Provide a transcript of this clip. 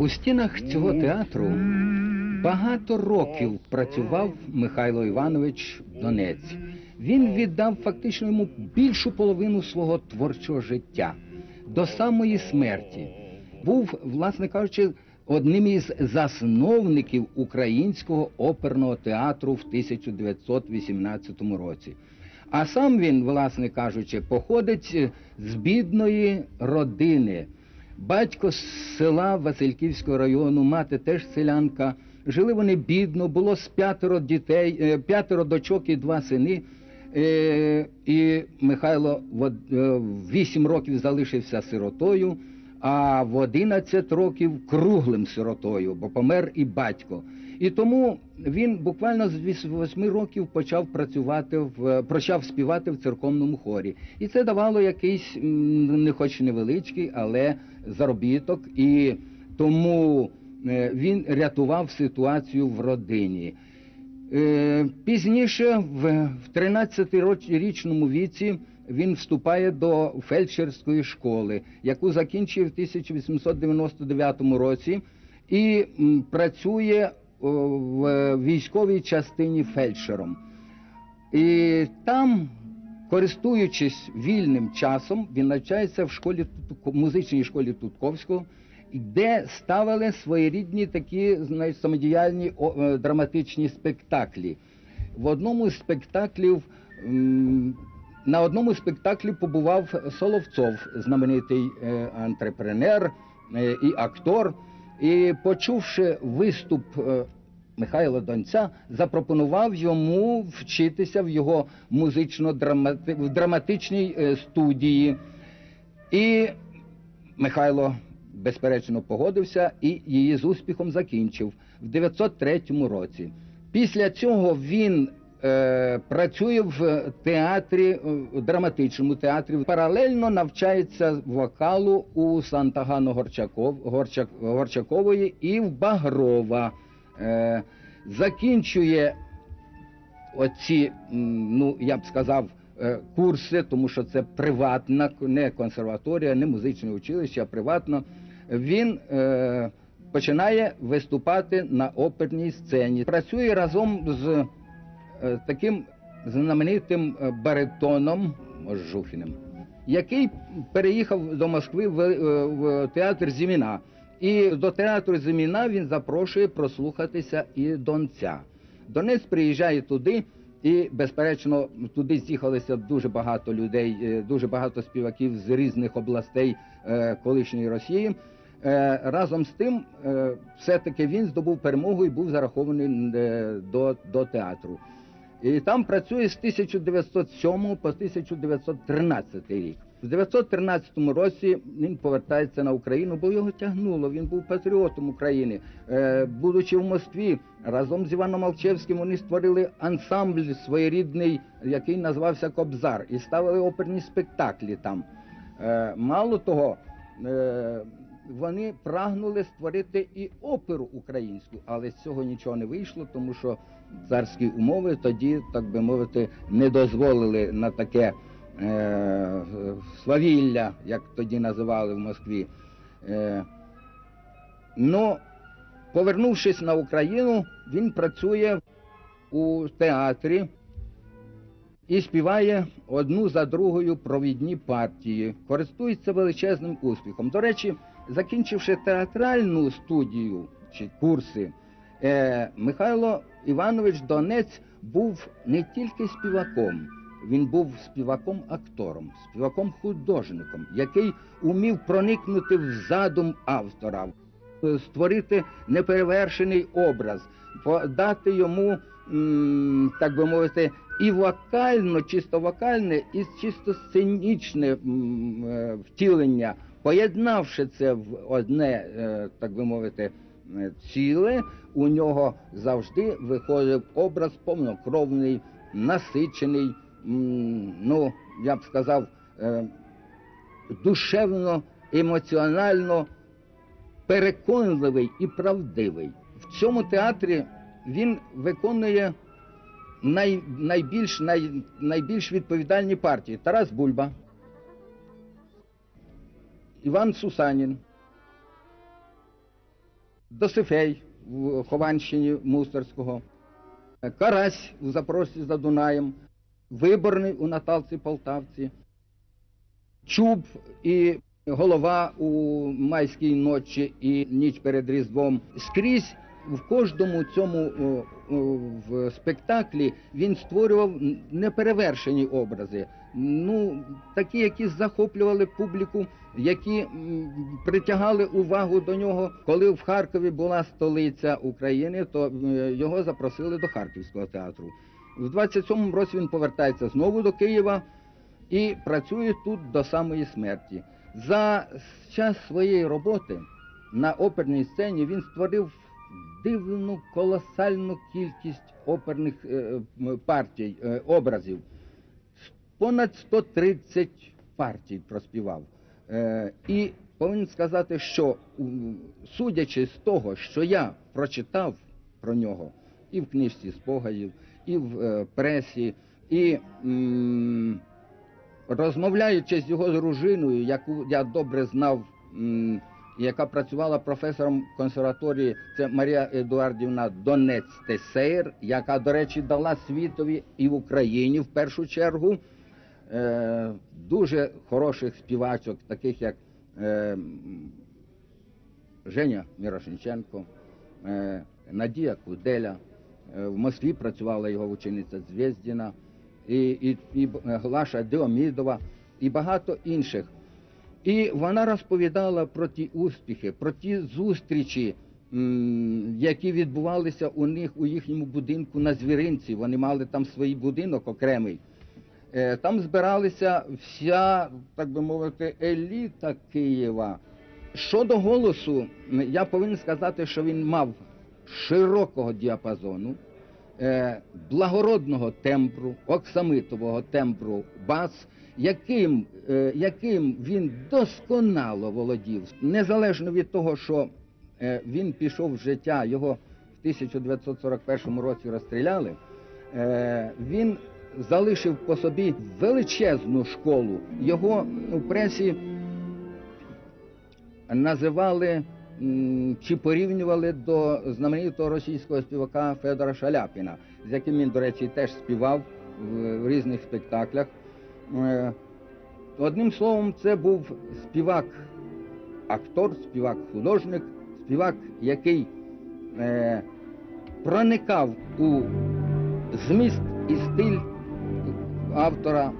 У стінах цього театру багато років працював Михайло Іванович Донець. Він віддав фактично йому більшу половину свого творчого життя до самої смерті. Був, власне кажучи, одним із засновників українського оперного театру в 1918 році. А сам він, власне кажучи, походить з бідної родини. Батько з села Васильківського району, мати теж селянка. Жили вони бідно, було з п'ятеро дітей, е, п'ятеро дочок і два сини. Е, І Михайло в од- е, в вісім років залишився сиротою, а в 11 років круглим сиротою, бо помер і батько. І тому він буквально з віс- восьми років почав працювати в почав співати в церковному хорі. І це давало якийсь не хоч невеличкий, але заробіток. І тому е, він рятував ситуацію в родині. Е, Пізніше, в в 13-річному віці, він вступає до фельдшерської школи, яку закінчив в 1899 році, і працює в військовій частині фельдшером. І там, користуючись вільним часом, він навчається в школі музичній школі Тутковського, де ставили своєрідні такі знаєш, самодіяльні е, драматичні спектаклі. В одному з спектаклів на одному з спектаклів побував Соловцов, знаменитий е, антрепренер е, і актор. І почувши виступ е, Михайла Донця, запропонував йому вчитися в його музично-драмати... в драматичній е, студії. І Михайло безперечно погодився і її з успіхом закінчив в 903 році. Після цього він е, працює в театрі, е, драматичному театрі, паралельно навчається вокалу у Сантагану Горчаков, Горчак, Горчакової і в Багрова. Е, закінчує оці, ну я б сказав, е, курси, тому що це приватна, не консерваторія, не музичне училище, а приватно. Він е, починає виступати на оперній сцені. Працює разом з таким знаменитим баритоном Жуфіним, який переїхав до Москви в театр Зіміна. І до театру Зиміна він запрошує прослухатися і донця. Донець приїжджає туди, і, безперечно, туди з'їхалися дуже багато людей, е, дуже багато співаків з різних областей е, колишньої Росії. Е, Разом з тим, все-таки він здобув перемогу і був зарахований до, до театру. І там працює з 1907 по 1913 рік. В 1913 році він повертається на Україну, бо його тягнуло. Він був патріотом України. Е, будучи в Москві, разом з Іваном Алчевським вони створили ансамбль своєрідний, який назвався Кобзар, і ставили оперні спектаклі там. Е, мало того, е, вони прагнули створити і оперу українську, але з цього нічого не вийшло, тому що царські умови тоді, так би мовити, не дозволили на таке е, свавілля, як тоді називали в Москві. Е, ну, повернувшись на Україну, він працює у театрі і співає одну за другою провідні партії, користується величезним успіхом. До речі, закінчивши театральну студію чи курси, е, Михайло Іванович Донець був не тільки співаком, він був співаком-актором, співаком-художником, який умів проникнути в задум автора, створити неперевершений образ, дати йому, так би мовити, і вокально, чисто вокальне, і чисто сценічне е, втілення поєднавши це в одне, е, так би мовити, е, ціле, у нього завжди виходив образ повнокровний, насичений, ну, я б сказав, е, душевно, емоціонально переконливий і правдивий. В цьому театрі він виконує най, найбільш, най, найбільш відповідальні партії. Тарас Бульба, Іван Сусанін, Досифей в Хованщині Мусорського, Карась у Запорожці за Дунаєм, Виборний у Наталці Полтавці, Чуб і голова у майській ночі і ніч перед Різдвом. Скрізь в кожному цьому в спектаклі він створював неперевершені образи. Ну, такі, які захоплювали публіку, які притягали увагу до нього. Коли в Харкові була столиця України, то його запросили до Харківського театру. В 27-му році він повертається знову до Києва і працює тут до самої смерті. За час своєї роботи на оперній сцені він створив дивну колосальну кількість оперних е, партій, е, образів. Понад 130 партій проспівав. Е, і повинен сказати, що судячи з того, що я прочитав про нього і в книжці спогадів, і в е, пресі, і розмовляючи з його дружиною, яку я добре знав, яка працювала професором консерваторії, це Марія Едуардівна Донець Тесейр, яка, до речі, дала світові і в Україні в першу чергу е, дуже хороших співачок, таких як е, Женя Мірошниченко, е, Надія Куделя. Е, В Москві працювала його учениця Звєздіна, і, і, і Глаша Деомідова, і багато інших. І вона розповідала про ті успіхи, про ті зустрічі, які відбувалися у них у їхньому будинку на звіринці. Вони мали там свій будинок окремий. Е, Там збиралися вся, так би мовити, еліта Києва. Щодо голосу, я повинен сказати, що він мав широкого діапазону, е, благородного тембру, оксамитового тембру бас, яким, е, яким він досконало володів, незалежно від того, що е, він пішов в життя, його в 1941 році розстріляли, він залишив по собі величезну школу. Його у пресі називали чи порівнювали до знаменитого російського співака Федора Шаляпіна, з яким він, до речі, теж співав в, різних спектаклях. Е, Одним словом, це був співак, актор, співак, художник, співак, який е, проникав у зміст і стиль автора